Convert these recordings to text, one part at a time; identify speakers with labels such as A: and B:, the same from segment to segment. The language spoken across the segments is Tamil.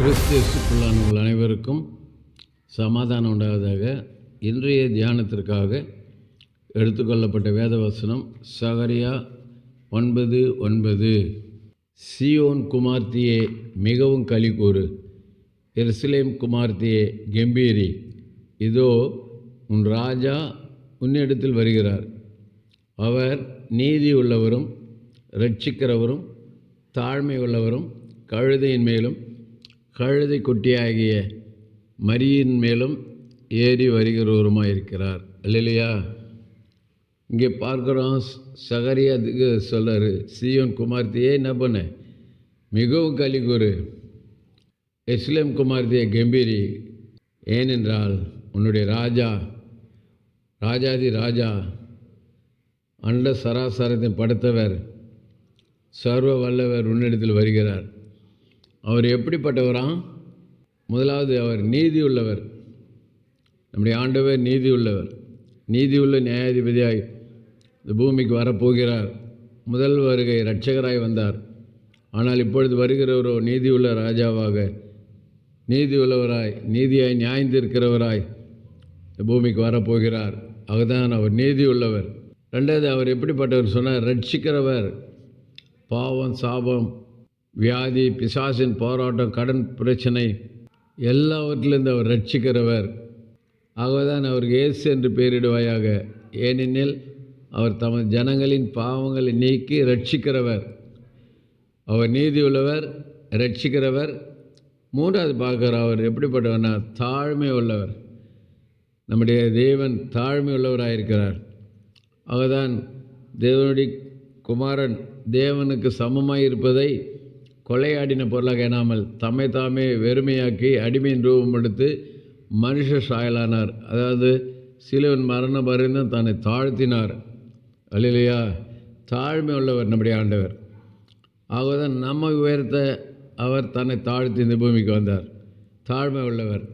A: கிறிஸ்தியஸுக்குள்ளான உங்கள் அனைவருக்கும் சமாதானம் உண்டாவதாக இன்றைய தியானத்திற்காக எடுத்துக்கொள்ளப்பட்ட வேதவசனம் சகரியா ஒன்பது ஒன்பது. சியோன் குமார்த்தியே மிகவும் களி கூறு எருசலேம் குமார்த்தியே கெம்பீரி. இதோ உன் ராஜா உன்னிடத்தில் வருகிறார். அவர் நீதி உள்ளவரும் ரட்சிக்கிறவரும் தாழ்மை உள்ளவரும் கழுதையின் மேலும் கழுதை குட்டியாகிய மரியின் மேலும் ஏறி வருகிறவருமாயிருக்கிறார். இல்லையா இங்கே பார்க்குறோம் சகரியாதுக்கு சொல்கிறார் சியோன் குமார்த்தியே என்ன பண்ண? மிகவும் கலிகுரு. இஸ்லேம் குமார்த்தியை கம்பீரி. ஏனென்றால் உன்னுடைய ராஜா ராஜாதி ராஜா அண்ட சராசரத்தை படைத்தவர் சர்வ வல்லவர் உன்னிடத்தில் வருகிறார். அவர் எப்படிப்பட்டவராம் முதலாவது அவர் நீதி உள்ளவர் நம்முடைய ஆண்டவர் நீதி உள்ளவர் நீதி உள்ள நியாயாதிபதியாய் இந்த பூமிக்கு வரப்போகிறார். முதல் வருகை இரட்சகராய் வந்தார். ஆனால் இப்பொழுது வருகிறவரோ நீதி உள்ள ராஜாவாக நீதி உள்ளவராய் நீதியாய் நியாய்ந்திருக்கிறவராய் இந்த பூமிக்கு வரப்போகிறார். அதுதான் அவர் நீதி உள்ளவர் ரெண்டாவது அவர் எப்படிப்பட்டவர் சொன்னார்? ரட்சிக்கிறவர் பாவம் சாபம் வியாதி பிசாசின் போராட்டம் கடன் பிரச்சனை எல்லாவற்றிலிருந்து அவர் ரட்சிக்கிறவர். ஆகவேதான் அவர் இயேசு என்று பெயரிடுவாயாக. ஏனெனில் அவர் தமது ஜனங்களின் பாவங்களை நீக்கி ரட்சிக்கிறவர். அவர் நீதி உள்ளவர் ரட்சிக்கிறவர். மூன்றாவது பார்க்குற அவர் எப்படிப்பட்டவர்னா தாழ்மை உள்ளவர் நம்முடைய தேவன் தாழ்மை உள்ளவராயிருக்கிறார் அவர்தான் தேவனுடைய குமாரன் தேவனுக்கு சமமாக இருப்பதை கொலையாடின பொருளாக எண்ணாமல் தம்மை தாமே வெறுமையாக்கி அடிமையின் ரூபம் எடுத்து மனுஷ சாயலானார். அதாவது சிலுவன் மரணம் பரிந்தும் தன்னை தாழ்த்தினார். அல்லையா தாழ்மை உள்ளவர் நம்முடைய ஆண்டவர். ஆகதான் நம்ம உயர்த்த அவர் தன்னை தாழ்த்தி இந்த பூமிக்கு வந்தார். தாழ்மை உள்ளவர்.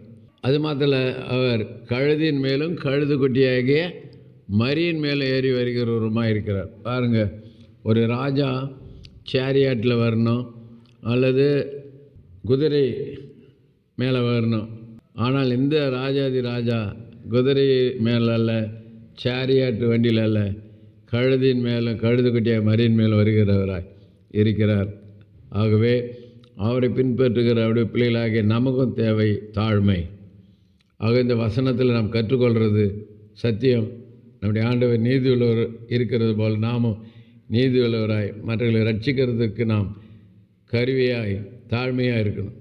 A: அது மாத்திர அவர் கழுதியின் மேலும் கழுது குட்டியாகிய மரியின் மேலே ஏறி வருகிறவருமாக இருக்கிறார் பாருங்கள் ஒரு ராஜா சேரியாட்டில் வரணும். அல்லது குதிரை மேலே வரணும். ஆனால் இந்த ராஜாதி ராஜா குதிரை மேலே அல்ல சேரியாட்டு வண்டியில் அல்ல கழுதின் மேலும் கழுது மரியின் மேல் வருகிறவராய் இருக்கிறார். ஆகவே அவரை பின்பற்றுகிற அவருடைய பிள்ளைகளாகிய நமக்கும் தேவை தாழ்மை. ஆக இந்த வசனத்தில் நாம் கற்றுக்கொள்கிறது சத்தியம். நம்முடைய ஆண்டவர் நீதி உள்ளவர் இருக்கிறது போல் நாமும் நீதி உள்ளவராய் மற்றவர்களை ரட்சிக்கிறதுக்கு நாம் கருவியாய் தாழ்மையாக இருக்கணும்.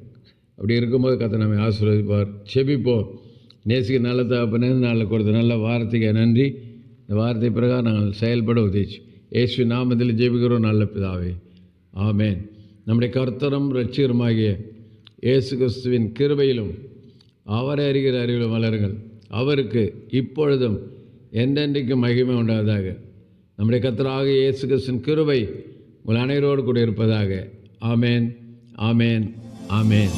A: அப்படி இருக்கும்போது கத்தை நம்மை ஆசீர்வதிப்பார். செபிப்போம் நேசிக்க நல்ல தகப்பனே நாளில் கொடுத்த நல்ல வார்த்தைக்கு நன்றி. இந்த வார்த்தை பிரகாரம் நாங்கள் செயல்பட உதவிச்சு. இயேசு நாமத்தில் ஜெபிக்கிறோம் நல்ல பிதாவே. ஆமேன். நம்முடைய கர்த்தரும் ரட்சிகருமாகிய இயேசு கிறிஸ்துவின் கிருபையிலும் அவரை அறிகிற அறிவிலும் வளருங்கள். அவருக்கு இப்பொழுதும் என்றென்றைக்கும் மகிமை உண்டாவதாக. நம்முடைய கத்தராக இயேசு கிறிஸ்துவின் கிருபை உங்கள் அனைவரோடு கூட இருப்பதாக. ஆமேன் ஆமேன் ஆமேன்